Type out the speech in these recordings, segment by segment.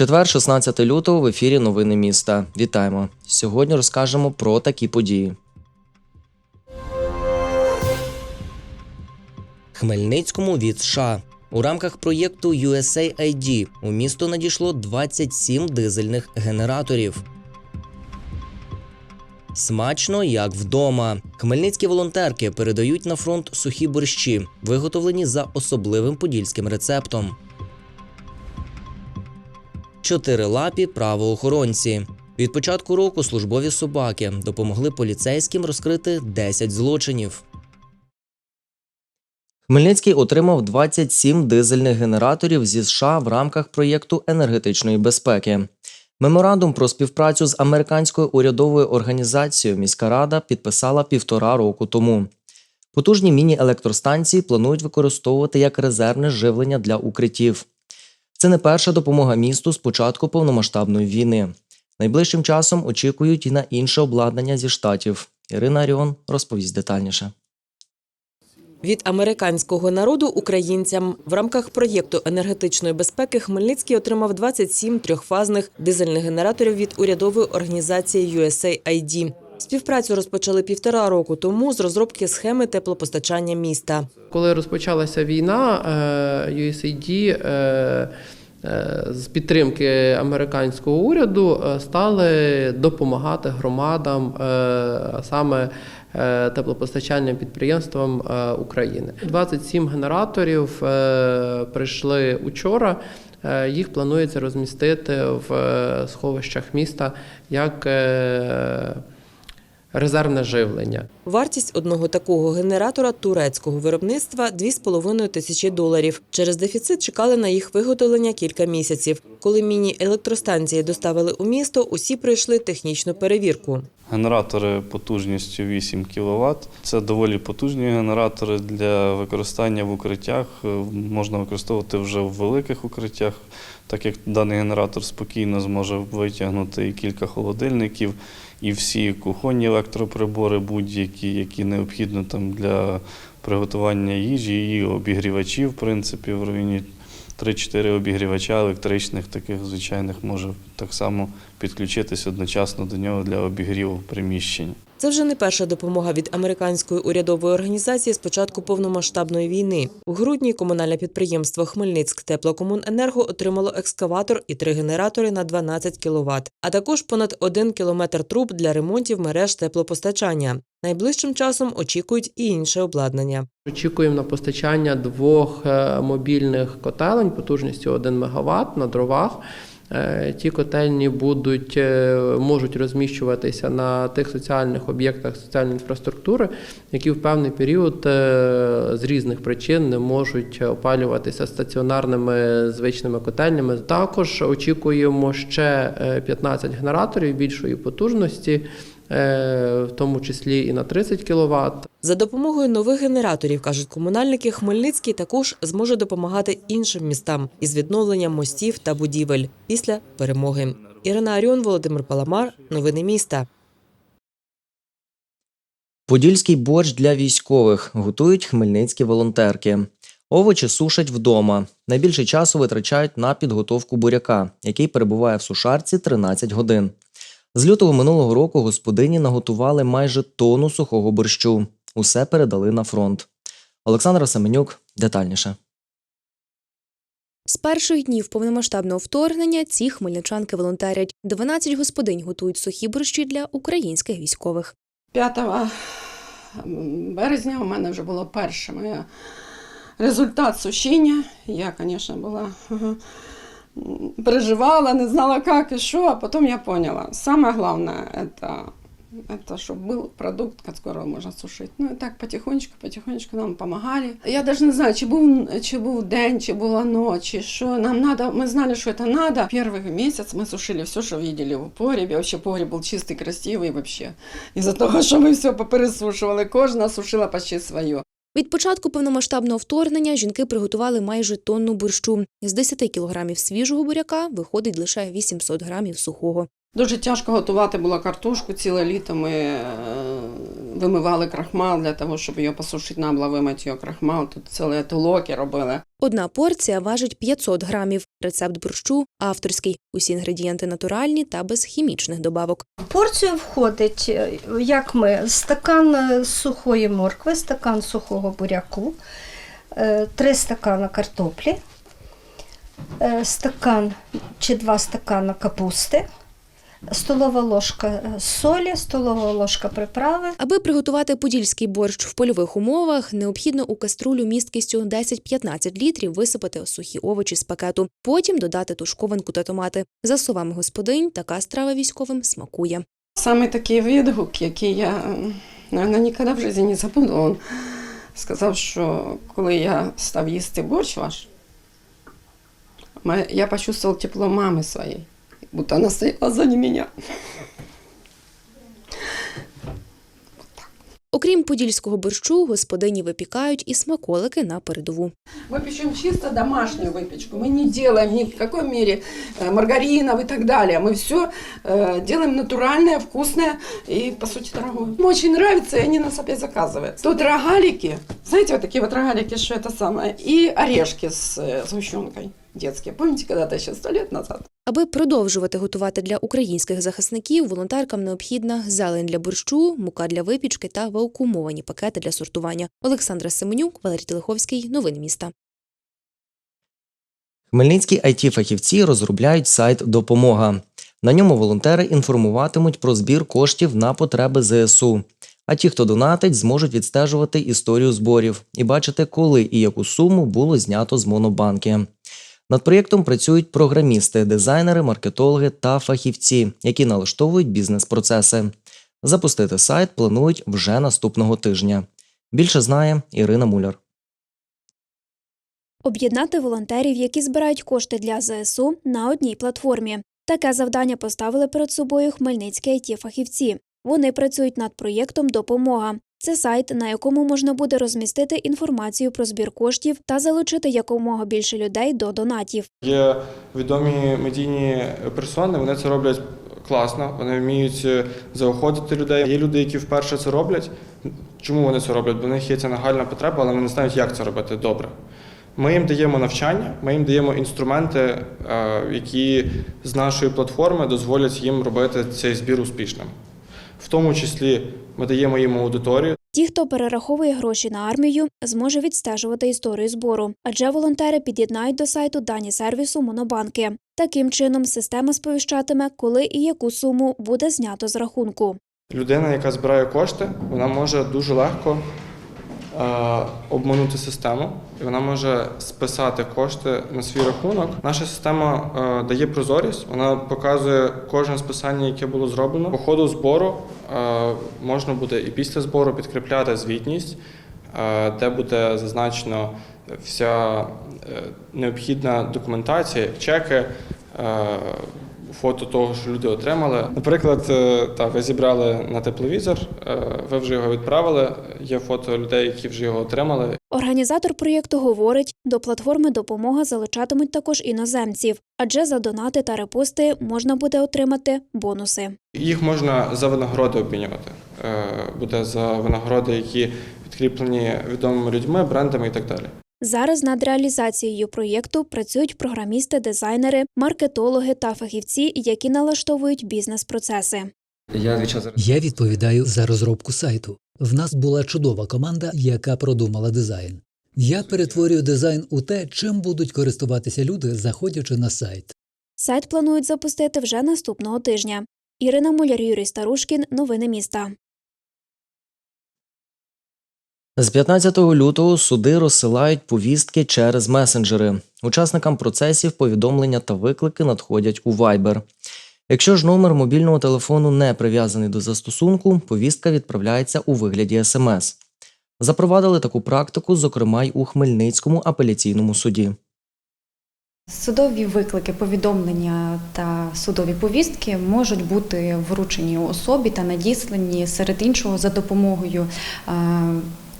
Четвер, 16 лютого в ефірі Новини міста. Вітаємо! Сьогодні розкажемо про такі події. Хмельницькому від США. У рамках проєкту USAID у місто надійшло 27 дизельних генераторів. Смачно як вдома. Хмельницькі волонтерки передають на фронт сухі борщі, виготовлені за особливим подільським рецептом. Чотирилапі правоохоронці. Від початку року службові собаки допомогли поліцейським розкрити 10 злочинів. Хмельницький отримав 27 дизельних генераторів зі США в рамках проєкту енергетичної безпеки. Меморандум про співпрацю з американською урядовою організацією міська рада підписала півтора року тому. Потужні міні-електростанції планують використовувати як резервне живлення для укриттів. Це не перша допомога місту з початку повномасштабної війни. Найближчим часом очікують і на інше обладнання зі штатів. Ірина Аріон розповість детальніше. Від американського народу українцям в рамках проєкту енергетичної безпеки Хмельницький отримав 27 трьохфазних дизельних генераторів від урядової організації USAID. Співпрацю розпочали півтора року тому з розробки схеми теплопостачання міста. Коли розпочалася війна, е, USAID е, е, з підтримки американського уряду стали допомагати громадам, саме теплопостачальним підприємствам е, України. 27 генераторів е, прийшли учора. Е, Їх планується розмістити в е, сховищах міста як е, резервне живлення. Вартість одного такого генератора турецького виробництва 2,5 тисячі доларів. Через дефіцит чекали на їх виготовлення кілька місяців. Коли міні-електростанції доставили у місто, усі пройшли технічну перевірку. Генератори потужністю 8 кВт. Це доволі потужні генератори для використання в укриттях. Е, Можна використовувати вже в великих укриттях, так як даний генератор спокійно зможе витягнути і кілька холодильників, і всі кухонні електроприбори, будь-які, які необхідно там для приготування їжі, і обігрівачі, в принципі, в районі 3-4 обігрівача електричних, таких звичайних, може так само підключитись одночасно до нього для обігріву приміщень. Це вже не перша допомога від американської урядової організації з початку повномасштабної війни. У грудні комунальне підприємство Хмельницьк теплокомуненерго отримало екскаватор і три генератори на 12 кВт, а також понад один кілометр труб для ремонтів мереж теплопостачання. Найближчим часом очікують і інше обладнання. Очікуємо на постачання двох е, мобільних котелень потужністю 1 МВт на дровах. Е, Ті котельні будуть е, можуть розміщуватися на тих соціальних об'єктах соціальної інфраструктури, які в певний період з різних причин не можуть опалюватися стаціонарними звичними котельнями. Також очікуємо ще е, 15 генераторів більшої потужності, в тому числі і на 30 кВт. За допомогою нових генераторів, кажуть комунальники, Хмельницький також зможе допомагати іншим містам із відновленням мостів та будівель після перемоги. Ірина Аріон, Володимир Паламар. Новини міста. Подільський борщ для військових готують хмельницькі волонтерки. Овочі сушать вдома. Найбільше часу витрачають на підготовку буряка, який перебуває в сушарці 13 годин. З лютого минулого року господині наготували майже тонну сухого борщу. Усе передали на фронт. Олександра Семенюк детальніше. З перших днів повномасштабного вторгнення ці хмельничанки волонтерять. 12 господинь готують сухі борщі для українських військових. 5 березня у мене вже було перше моє результат сушіння. Я, звісно, була переживала, не знала, як і що, а потім я поняла. Саме головне це, это чтобы был продукт, которого можна сушити. Ну і так потихонечку, потихонечку нам допомагали. Я навіть не знаю, чи був, чи був день, чи була ніч, чи що. Нам надо, ми знали, що це надо. Перший місяць ми сушили все, що видели в погребі. Вообще погреб був чистий, красивий вообще. Із-за того, що ми все попересушували, кожна сушила почти своє. Від початку повномасштабного вторгнення жінки приготували майже тонну борщу. З 10 кілограмів свіжого буряка виходить лише 800 грамів сухого. Дуже тяжко готувати було картошку ціле літо. Ми е, вимивали крахмал для того, щоб її посушити, нам було вимити її крахмал. Тут цілі толоки робили. Одна порція важить 500 грамів. Рецепт борщу авторський. Усі інгредієнти натуральні та без хімічних добавок. Порцію входить, е, як ми, стакан е, сухої моркви, стакан сухого буряку, е, три стакана картоплі, е, стакан чи два стакана капусти, столова ложка е, солі, столова ложка приправи. Аби приготувати подільський борщ в польових умовах, необхідно у каструлю місткістю 10-15 літрів висипати сухі овочі з пакету, потім додати тушкованку та томати. За словами господинь, така страва військовим смакує. Саме такий відгук, який я, мабуть, ніколи в житті не забуду. Він сказав, що коли я став їсти борщ ваш, я почувствовал тепло мами своей, будто она стояла сзади меня. Окрім подільського борщу, господині випікають і смаколики на передову. Мы печем чисто домашнюю выпечку. Мы не делаем ни в какой мере э, маргаринов и так далее. Мы все делаем натуральное, вкусное и, по сути, дорогое. Им очень нравится, и они нас опять заказывают. Тут рогалики, знаете, вот такие вот рогалики, что это самое, и орешки с э, сгущенкой детские. Помните, когда-то еще сто лет назад? Аби продовжувати готувати для українських захисників, волонтеркам необхідна зелень для борщу, мука для випічки та вакуумовані пакети для сортування. Олександра Семенюк, Валерій Телеховський. Новини міста. Хмельницькі it фахівці розробляють сайт Допомога. На ньому волонтери інформуватимуть про збір коштів на потреби ЗСУ. А ті, хто донатить, зможуть відстежувати історію зборів і бачити, коли і яку суму було знято з монобанки. Над проєктом працюють програмісти, дизайнери, маркетологи та фахівці, які налаштовують бізнес-процеси. Запустити сайт планують вже наступного тижня. Більше знає Ірина Муляр. Об'єднати волонтерів, які збирають кошти для ЗСУ на одній платформі. Таке завдання поставили перед собою хмельницькі it фахівці Вони працюють над проєктом Допомога. Це сайт, на якому можна буде розмістити інформацію про збір коштів та залучити якомога більше людей до донатів. Є відомі медійні персони, вони це роблять класно, вони вміють е, заохотити людей. Є люди, які вперше це роблять. Чому вони це роблять? Бо в них є ця нагальна потреба, але вони не знають, як це робити добре. Ми їм даємо навчання, ми їм даємо інструменти, е, які з нашої платформи дозволять їм робити цей збір успішним. В тому числі ми даємо їм аудиторію. Ті, хто перераховує гроші на армію, зможе відстежувати історію збору, адже волонтери під'єднають до сайту дані сервісу Монобанки. Таким чином, система сповіщатиме, коли і яку суму буде знято з рахунку. Людина, яка збирає кошти, вона може дуже легко обманути систему, і вона може списати кошти на свій рахунок. Наша система е, дає прозорість, вона показує кожне списання, яке було зроблено. По ходу збору е, можна буде і після збору підкріпляти звітність, е, де буде зазначено вся е, необхідна документація, чеки. Фото того, що люди отримали. Наприклад, е, та ви зібрали на тепловізор, е, ви вже його відправили. Є фото людей, які вже його отримали. Організатор проєкту говорить, до платформи допомога залучатимуть також іноземців, адже за донати та репости можна буде отримати бонуси. Їх можна за винагороди обмінювати. Е, Буде за винагороди, які підкріплені відомими людьми, брендами і так далі. Зараз над реалізацією проєкту працюють програмісти, дизайнери, маркетологи та фахівці, які налаштовують бізнес-процеси. Я відповідаю за розробку сайту. В нас була чудова команда, яка продумала дизайн. Я перетворюю дизайн у те, чим будуть користуватися люди, заходячи на сайт. Сайт планують запустити вже наступного тижня. Ірина Муляр, Юрій Старушкін. Новини міста. З 15 лютого суди розсилають повістки через месенджери. Учасникам процесів повідомлення та виклики надходять у Viber. Якщо ж номер мобільного телефону не прив'язаний до застосунку, повістка відправляється у вигляді смс. Запровадили таку практику, зокрема й у Хмельницькому апеляційному суді. Судові виклики, повідомлення та судові повістки можуть бути вручені особі та надіслані серед іншого за допомогою е,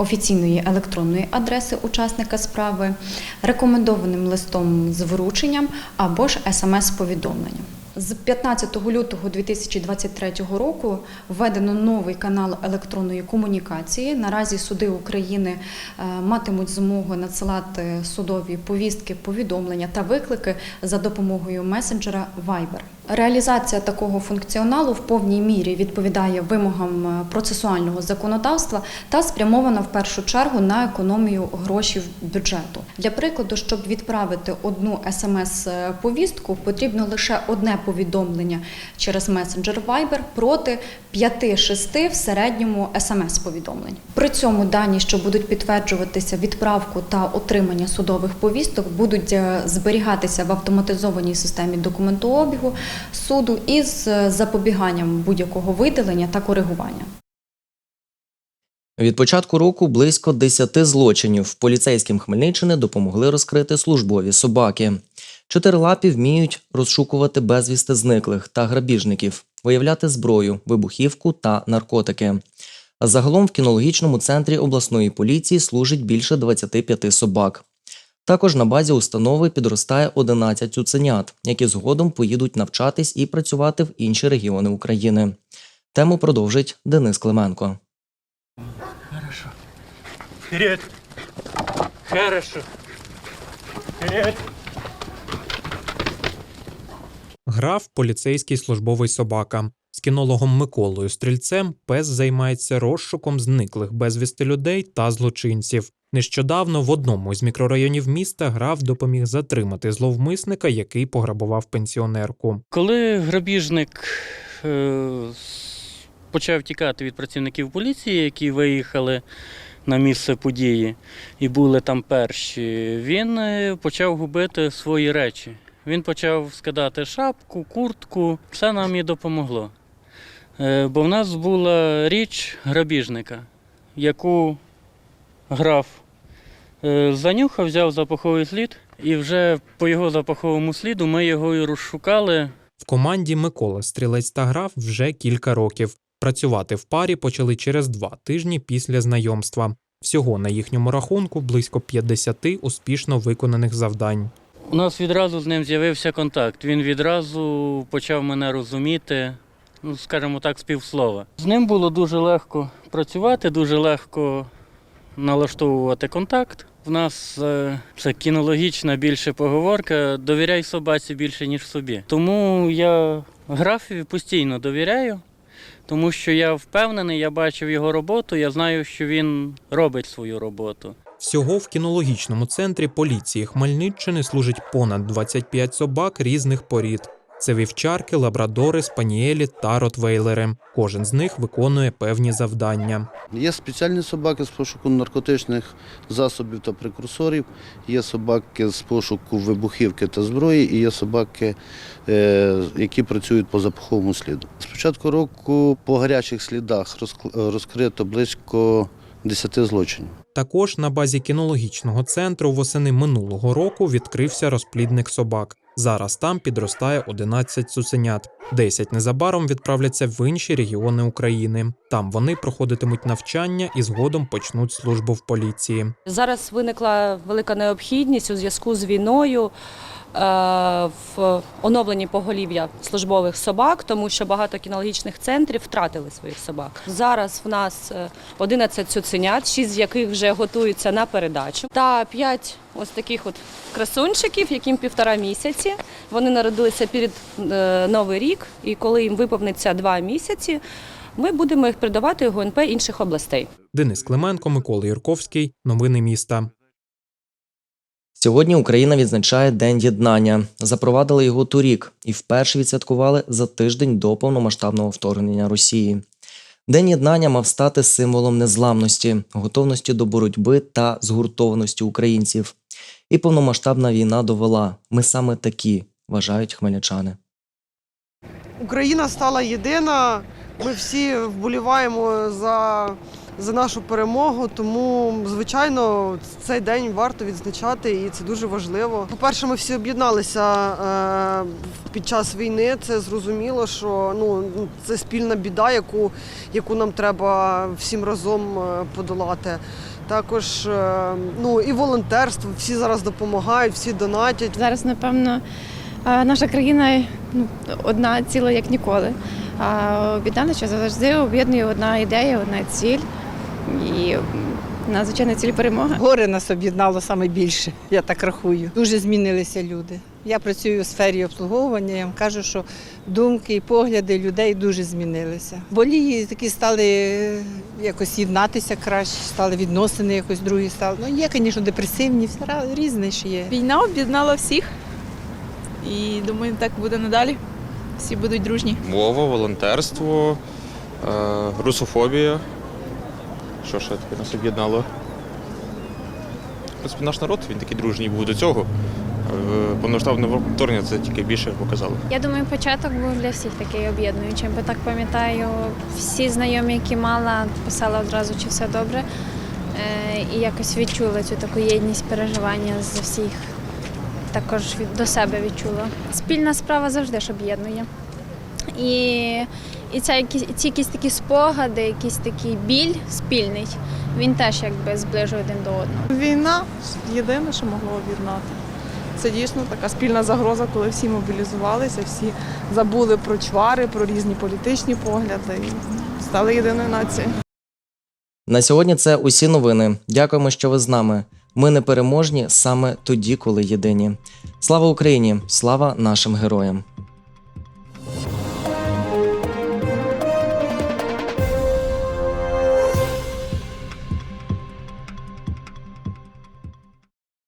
офіційної електронної адреси учасника справи, рекомендованим листом з врученням або ж смс-повідомленням. З 15 лютого 2023 року введено новий канал електронної комунікації. Наразі суди України е, матимуть змогу надсилати судові повістки, повідомлення та виклики за допомогою месенджера Viber. Реалізація такого функціоналу в повній мірі відповідає вимогам е, процесуального законодавства та спрямована в першу чергу на економію грошей бюджету. Для прикладу, щоб відправити одну смс-повістку, потрібно лише одне повідомлення через месенджер Viber проти 5-6 в середньому смс-повідомлень. При цьому дані, що будуть підтверджуватися відправку та отримання судових повісток, будуть е, зберігатися в автоматизованій системі документообігу суду із е, запобіганням будь-якого видалення та коригування. Від початку року близько 10 злочинів поліцейським Хмельниччини допомогли розкрити службові собаки. Чотирилапі вміють розшукувати безвісти зниклих та грабіжників, виявляти зброю, вибухівку та наркотики. Загалом в кінологічному центрі обласної поліції служить більше 25 собак. Також на базі установи підростає 11 цуценят, які згодом поїдуть навчатись і працювати в інші регіони України. Тему продовжить Денис Клименко. Хорошо. Вперед. Хорошо. Вперед. Граф поліцейський службовий собака. З кінологом Миколою Стрільцем пес займається розшуком зниклих безвісти людей та злочинців. Нещодавно в одному з мікрорайонів міста граф допоміг затримати зловмисника, який пограбував пенсіонерку. Коли грабіжник е, почав тікати від працівників поліції, які виїхали на місце події і були там перші, він е, почав губити свої речі. Він почав скидати шапку, куртку. Все нам і допомогло. Е, Бо в нас була річ грабіжника, яку граф е, занюхав, взяв запаховий слід, і вже по його запаховому сліду ми його і розшукали. В команді Микола Стрілець та граф вже кілька років. Працювати в парі почали через два тижні після знайомства. Всього на їхньому рахунку близько 50 успішно виконаних завдань. У нас відразу з ним з'явився контакт. Він відразу почав мене розуміти, ну, скажімо так, з півслова. З ним було дуже легко працювати, дуже легко налаштовувати контакт. В нас е, це кінологічна більше поговорка довіряй собаці більше, ніж собі. Тому я графові постійно довіряю, тому що я впевнений, я бачив його роботу, я знаю, що він робить свою роботу. Всього в кінологічному центрі поліції Хмельниччини служить понад 25 собак різних порід. Це вівчарки, лабрадори, спаніелі та ротвейлери. Кожен з них виконує певні завдання. Є спеціальні собаки з пошуку наркотичних засобів та прекурсорів, є собаки з пошуку вибухівки та зброї, і є собаки, е, які працюють по запаховому сліду. З початку року по гарячих слідах розк- розкрито близько 10 злочинів. Також на базі кінологічного центру восени минулого року відкрився розплідник собак. Зараз там підростає 11 цуценят. 10 незабаром відправляться в інші регіони України. Там вони проходитимуть навчання і згодом почнуть службу в поліції. Зараз виникла велика необхідність у зв'язку з війною в оновленні поголів'я службових собак, тому що багато кінологічних центрів втратили своїх собак. Зараз в нас е, 11 цуценят, 6 з яких вже готуються на передачу, та 5 ось таких от красунчиків, яким півтора місяці. Вони народилися перед е, Новий рік, і коли їм виповниться два місяці, ми будемо їх передавати в ГУНП інших областей. Денис Клименко, Микола Юрковський. Новини міста. Сьогодні Україна відзначає День єднання. Запровадили його торік і вперше відсвяткували за тиждень до повномасштабного вторгнення Росії. День єднання мав стати символом незламності, готовності до боротьби та згуртованості українців. І повномасштабна війна довела: ми саме такі, вважають хмельничани. Україна стала єдина. Ми всі вболіваємо за за нашу перемогу. Тому, звичайно, цей день варто відзначати, і це дуже важливо. По-перше, ми всі об'єдналися е, під час війни. Це зрозуміло, що ну це спільна біда, яку, яку нам треба всім разом е, подолати. Також е, ну і волонтерство, всі зараз допомагають, всі донатять. Зараз, напевно, наша країна ну, одна ціла як ніколи. А об'єдналися завжди об'єднує одна ідея, одна ціль. І м, надзвичайна ціль перемога. Горе нас об'єднало саме більше, я так рахую. Дуже змінилися люди. Я працюю у сфері обслуговування. Я вам кажу, що думки і погляди людей дуже змінилися. Болії такі стали е, якось єднатися краще, стали відносини якось другі стали. Ну є, звісно, депресивні, все різне ще є. Війна об'єднала всіх. І думаю, так буде надалі. Всі будуть дружні. Мова, волонтерство, е, русофобія. Що ще таке нас об'єднало? В принципі, наш народ він такий дружній був до цього. Повноштабне вторгнення це тільки більше показало. Я думаю, початок був для всіх такий об'єднуючий, бо так пам'ятаю, всі знайомі, які мала, писали одразу, чи все добре. Е, І якось відчула цю таку єдність переживання з всіх. Також до себе відчула. Спільна справа завжди ж об'єднує. І, і це якісь, ці якісь такі спогади, якийсь такий біль спільний, він теж якби зближує один до одного. Війна єдине, що могло об'єднати. Це дійсно така спільна загроза, коли всі мобілізувалися, всі забули про чвари, про різні політичні погляди і стали єдиною нацією. На сьогодні це усі новини. Дякуємо, що ви з нами. Ми непереможні саме тоді, коли єдині. Слава Україні! Слава нашим героям!